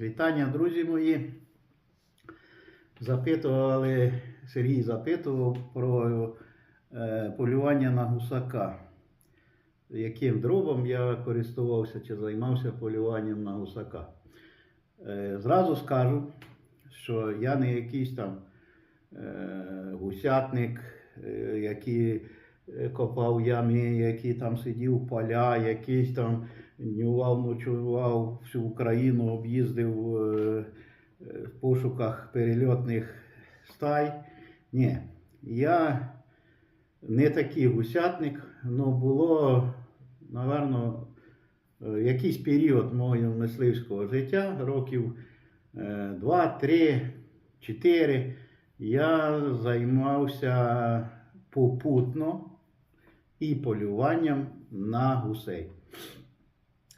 Вітання, друзі мої. Запитували, Сергій запитував про е, полювання на гусака. Яким дробом я користувався чи займався полюванням на гусака. Е, зразу скажу, що я не якийсь там е, гусятник, е, який е, копав ями, який там сидів поля, якийсь там днював, ночував всю Україну, об'їздив е, е, в пошуках перельотних стай. Ні, я не такий гусятник, але було, напевно, е, якийсь період мого мисливського життя, років 2, 3, 4, я займався попутно і полюванням на гусей.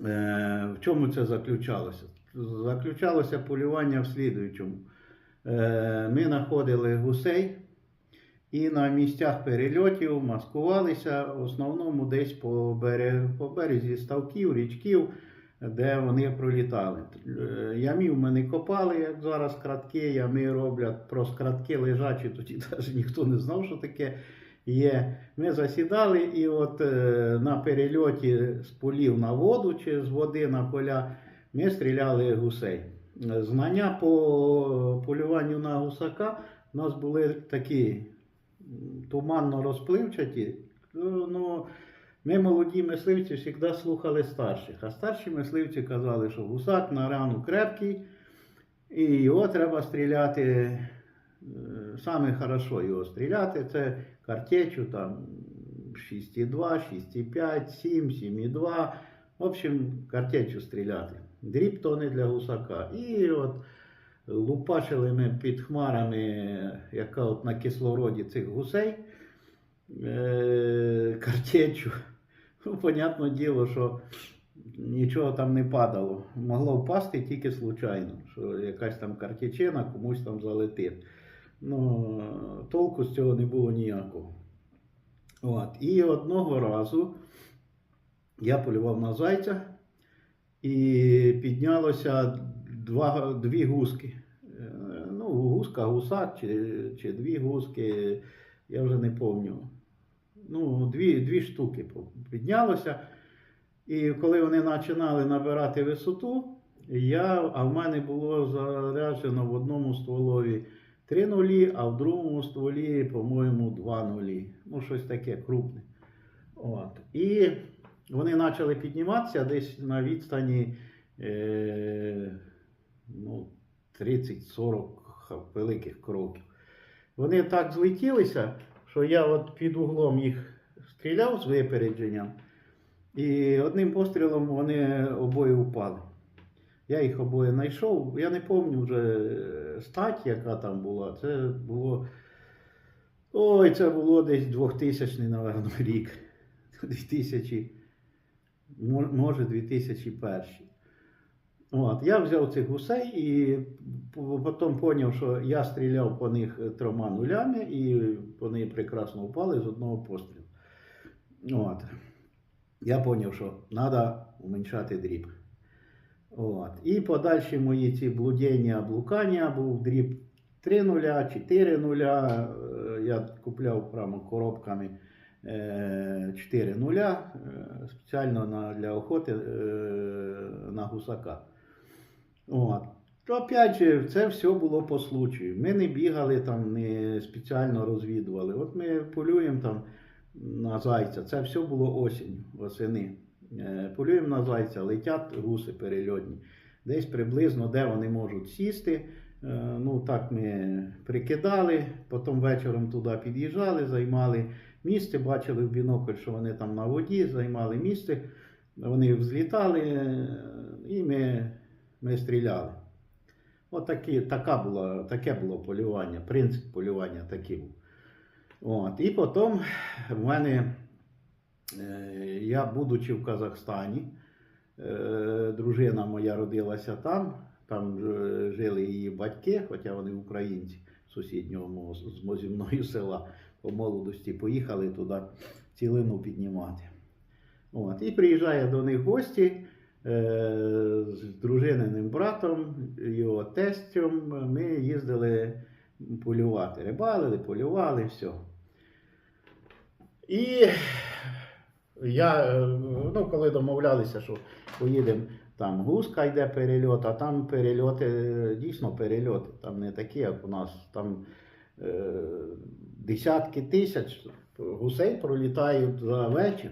Е, В чому це заключалося? Заключалося полювання в слідуючому. Е, Ми знаходили гусей і на місцях перельотів маскувалися в основному десь по, берег, по березі ставків, річків, де вони пролітали. Е, Ямів ми не копали, як зараз кратки, ями роблять про скратки лежачі, тоді навіть ніхто не знав, що таке є. Ми засідали і от е, на перельоті з полів на воду чи з води на поля ми стріляли гусей. Знання по полюванню на гусака у нас були такі туманно розпливчаті. Ну, Ну, ми, молоді мисливці, завжди слухали старших. А старші мисливці казали, що гусак на рану крепкий, і його треба стріляти. Е, Саме хорошо його стріляти це картечу там 6,2, 6,5, 7, 7,2. В общем, картечу стріляти. Дріб то для гусака. І от лупашили ми під хмарами, яка от на кислороді цих гусей. Е, картечу. Ну, понятне діло, що нічого там не падало. Могло впасти тільки случайно, що якась там картечина комусь там залетить. Ну, толку з цього не було ніякого. От. І одного разу я полював на зайця і піднялося два, дві гуски. Е, Ну, гуска, гусак чи, чи дві гуски, я вже не пам'ятаю. Ну, дві, дві штуки піднялося. І коли вони починали набирати висоту, я, а в мене було заряджено в одному стволові три нулі, а в другому стволі, по-моєму, два нулі. Ну, щось таке крупне. От. І вони почали підніматися десь на відстані е, ну, 30-40 великих кроків. Вони так злетілися, що я от під углом їх стріляв з випередженням, і одним пострілом вони обоє впали. Я їх обоє знайшов. Я не пам'ятаю вже е, стать, яка там була. Це було. Ой, це було десь 2000, напевно, рік. 2000, може 2001. От, я взяв цих гусей і потім зрозумів, що я стріляв по них трьома нулями, і вони прекрасно впали з одного пострілу. От. Я зрозумів, що треба уменьшати дріб. От. І подальші мої ці блудіння, блукання був дріб 3 нуля, 4 нуля. Е, Я купляв прямо коробками е, 4 нуля е, спеціально на, для охоти е, на гусака. От. То опять же, це все було по случаю. Ми не бігали там, не спеціально розвідували. От ми полюємо там на зайця. Це все було осінь, восени. Е, Полюємо на зайця, летять гуси перельотні. Десь приблизно де вони можуть сісти. Е, Ну так ми прикидали, потім вечором туди під'їжджали, займали місце, бачили в бінокль, що вони там на воді, займали місце. Вони взлітали е, і ми, ми стріляли. От такі, така була, таке було полювання, принцип полювання такий був. От. І потім в мене, я, будучи в Казахстані, е, дружина моя родилася там, там жили її батьки, хоча вони українці сусіднього зі мною села по молодості, поїхали туди цілину піднімати. От. І приїжджає до них гості. е, з дружининим братом, його тестем, ми їздили полювати. Рибалили, полювали, все. І я, е, ну, коли домовлялися, що поїдемо, там гуска йде перельот, а там перельоти, е, дійсно перельоти, там не такі, як у нас. Там е, десятки тисяч гусей пролітають за вечір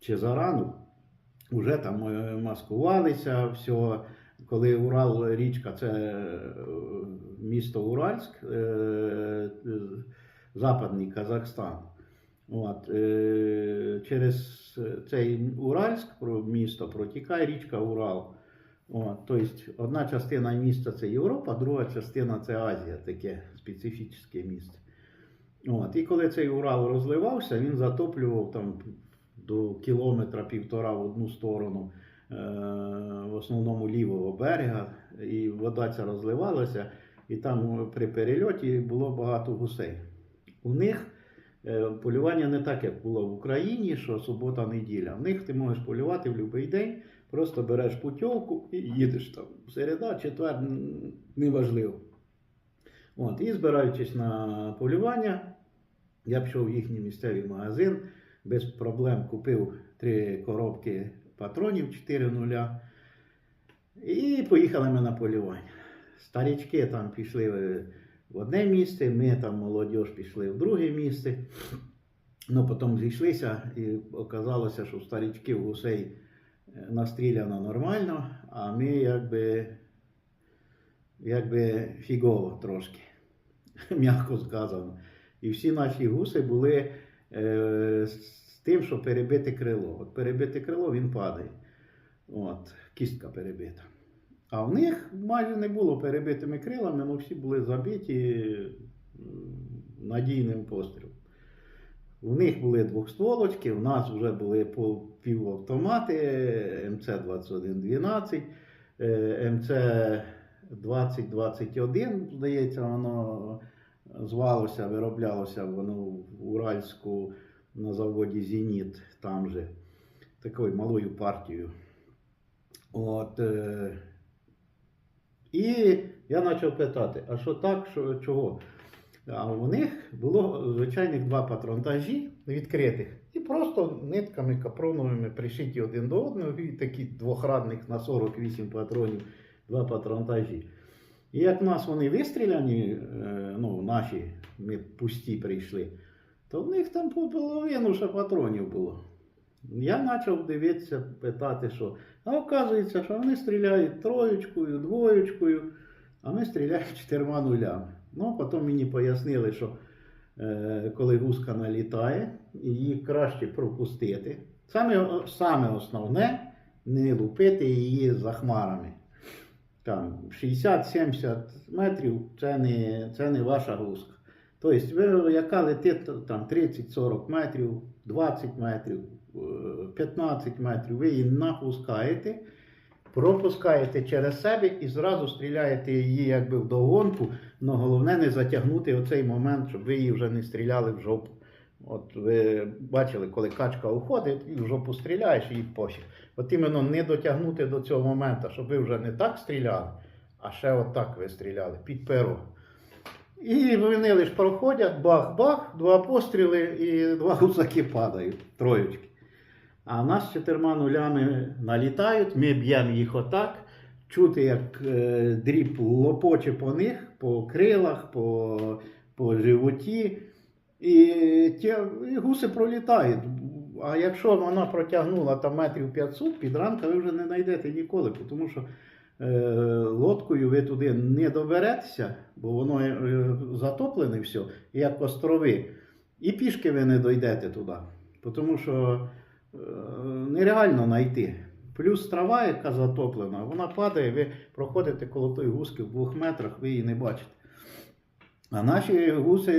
чи за ранок. Уже там е, маскувалися, все. Коли Урал річка, це місто Уральськ, западний Казахстан. От, е, через цей Уральськ місто протікає річка Урал. Тобто одна частина міста це Європа, друга частина це Азія, таке специфічне місце. От, і коли цей Урал розливався, він затоплював там до кілометра півтора в одну сторону, е, в основному лівого берега, і вода ця розливалася, і там при перельоті було багато гусей. У них полювання не так, як було в Україні, що субота-неділя. В них ти можеш полювати в будь-який день, просто береш путівку і їдеш там. Середа, четвер, неважливо. От, і збираючись на полювання, я пішов в їхній місцевий магазин, без проблем купив три коробки патронів 4 нуля. І поїхали ми на полювання. Старічки там пішли в- одне місце, ми там молодь пішли в друге місце. Ну, потім зійшлися і оказалося, що старічків гусей е, настріляно нормально, а ми якби, якби фігово трошки, м'яко сказано. І всі наші гуси були е, з тим, що перебите крило. От перебите крило він падає. От, кістка перебита. А в них майже не було перебитими крилами, але всі були забиті надійним пострілом. У них були двохстволочки, у нас вже були по півавтомати МЦ-2112, е, МЦ-2021, здається, воно звалося, вироблялося воно в Уральську на заводі Зеніт, там же, такою малою партією. От, е, і я почав питати, а що так, що чого? А у них було звичайних два патронтажі відкритих. І просто нитками капроновими пришиті один до одного, і такі двохрадних на 48 патронів, два патронтажі. І як в нас вони вистріляні, е, ну, наші, ми пусті прийшли, то в них там по половину ще патронів було. Я почав дивитися, питати, що. А оказується, що вони стріляють троєчкою, двоєчкою, а ми стріляємо чотирма нулями. Ну, потім мені пояснили, що е, коли гуска налітає, її краще пропустити. Саме, саме основне не лупити її за хмарами. Там 60-70 метрів це не, це не ваша гуска. Тобто, яка летить там 30-40 метрів, 20 метрів, 15 метрів, ви її напускаєте, пропускаєте через себе і зразу стріляєте її якби в догонку, але головне не затягнути оцей момент, щоб ви її вже не стріляли в жопу. От ви бачили, коли качка уходить і в жопу стріляєш і пофіг. От іменно не дотягнути до цього моменту, щоб ви вже не так стріляли, а ще отак ви стріляли під перо. І вони лише проходять, бах-бах, два постріли і два гусаки падають, троєчки. А нас з чотирма нулями налітають, ми б'ємо їх отак. Чути, як е, дріб лопоче по них, по крилах, по, по животі. І, ті, і гуси пролітають. А якщо вона протягнула там метрів 500, під ранка ви вже не знайдете ніколи, тому що е, лодкою ви туди не доберетеся, бо воно е, затоплене все, як острови. І пішки ви не дойдете туди, тому що нереально знайти. Плюс трава, яка затоплена, вона падає, ви проходите коло тої гуски в двох метрах, ви її не бачите. А наші гуси,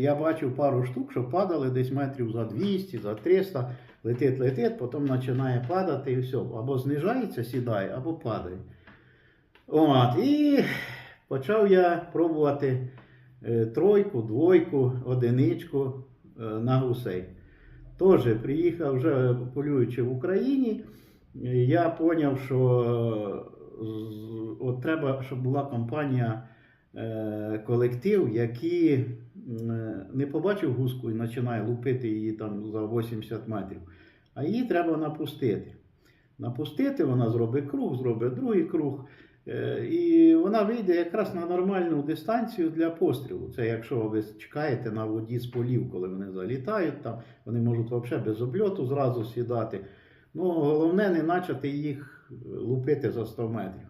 я бачив пару штук, що падали десь метрів за 200, за 300, летить, летить, потім починає падати і все. Або знижається, сідає, або падає. От, і почав я пробувати е, тройку, двойку, одиничку е, на гусей. Теж приїхав вже полюючи в Україні. я зрозумів, що от треба, щоб була компанія, е, колектив, який не побачив гуску і починає лупити її там за 80 метрів, а її треба напустити. Напустити, вона зробить круг, зробить другий круг. Е, І вона вийде якраз на нормальну дистанцію для пострілу. Це якщо ви чекаєте на воді з полів, коли вони залітають, там вони можуть взагалі без обльоту зразу сідати. Ну, головне не почати їх лупити за 100 метрів.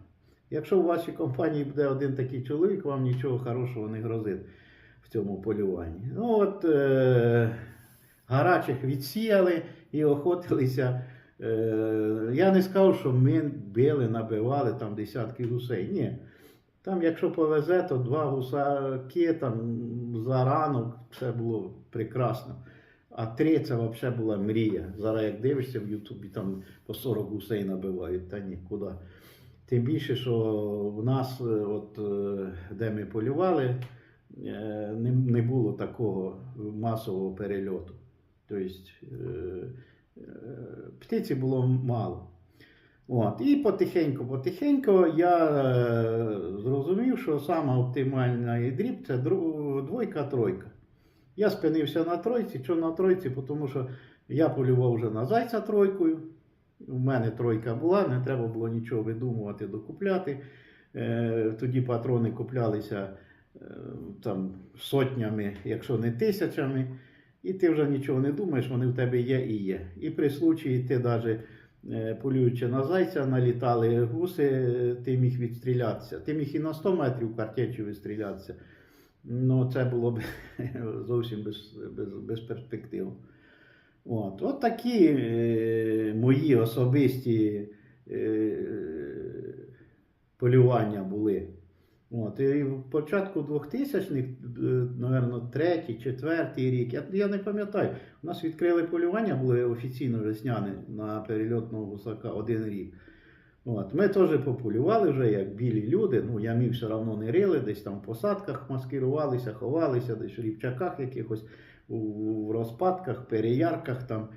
Якщо у вашій компанії буде один такий чоловік, вам нічого хорошого не грозить в цьому полюванні. Ну от е- гарачих відсіяли і охотилися. Е- я не сказав, що ми били, набивали там десятки гусей. Ні. Там, якщо повезе, то два гусаки там за ранок все було прекрасно. А три це взагалі була мрія. Зараз як дивишся в Ютубі, там по 40 гусей набивають, та нікуди. Тим більше, що в нас, е, от, е, де ми полювали, не, було такого масового перельоту. Тобто птиці було мало. От. І потихеньку, потихеньку я е, зрозумів, що саме оптимальний дріб це двойка-тройка. Я спинився на тройці. Чому на тройці? Тому що я полював вже на зайця тройкою. У мене тройка була, не треба було нічого видумувати, докупляти. Е, тоді патрони куплялися е, там сотнями, якщо не тисячами. І ти вже нічого не думаєш, вони в тебе є і є. І при случаї ти навіть полюючи на зайця, налітали гуси, е, ти міг відстрілятися. Ти міг і на 100 метрів картечю відстрілятися. Ну, це було б зовсім без, без, без перспектив. От, от такі е, мої особисті е, полювання. От, і в початку 2000-х, е, напевно, третій, четвертий рік, я, я не пам'ятаю, у нас відкрили полювання, були офіційно весняне на перельотного гусака один рік. От, ми теж пополювали вже як білі люди. Ну, ямі все одно не рили, десь там в посадках маскирувалися, ховалися, десь в рівчаках якихось, у, розпадках, переярках там.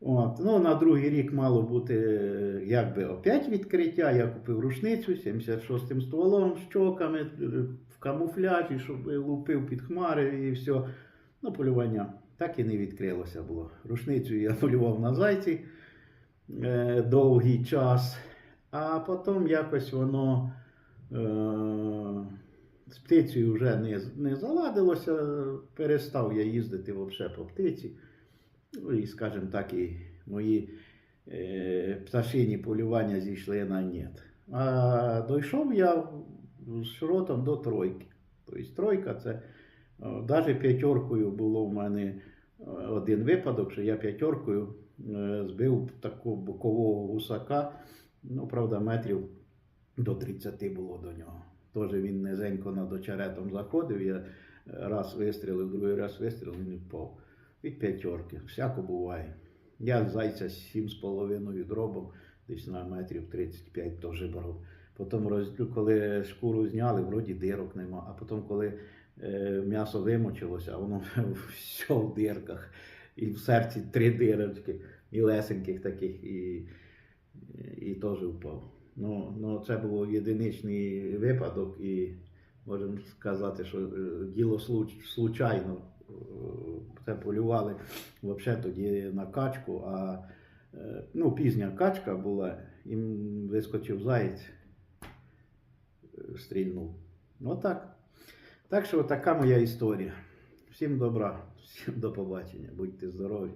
От, ну, на другий рік мало бути е, якби опять відкриття. Я купив рушницю 76-м стволом з чоками е, в камуфляжі, щоб лупив під хмари і все. Ну, полювання так і не відкрилося було. Рушницю я полював на зайці е, довгий час, а потім якось воно е, з птицею вже не, не заладилося. Перестав я їздити взагалі по птиці. Ну і, скажімо так, і мої е, пташині полювання зійшли на нет. А дійшов я з шротом до тройки. Тобто тройка це навіть п'ятеркою було в мене е, один випадок, що я п'ятеркою е, збив такого бокового гусака. Ну, правда, метрів до 30 було до нього. Теж він низенько над очеретом заходив. Я раз вистрілив, другий раз вистрілив, він не впав від п'ятерки. Всяко буває. Я зайця 7,5 дробом, десь на метрів 35 теж брав. Потім, роз... коли шкуру зняли, вроді дирок нема. А потім, коли е, м'ясо вимочилося, воно все в дирках. І в серці три дирочки, і лесеньких таких, і, і теж впав. Ну, ну, це був єдиничний випадок, і можемо сказати, що е, діло случайно е, це полювали взагалі тоді на качку, а е, ну, пізня качка була, їм вискочив заєць, е, стрільнув. Отак. Так що така моя історія. Всім добра, всім до побачення, будьте здорові.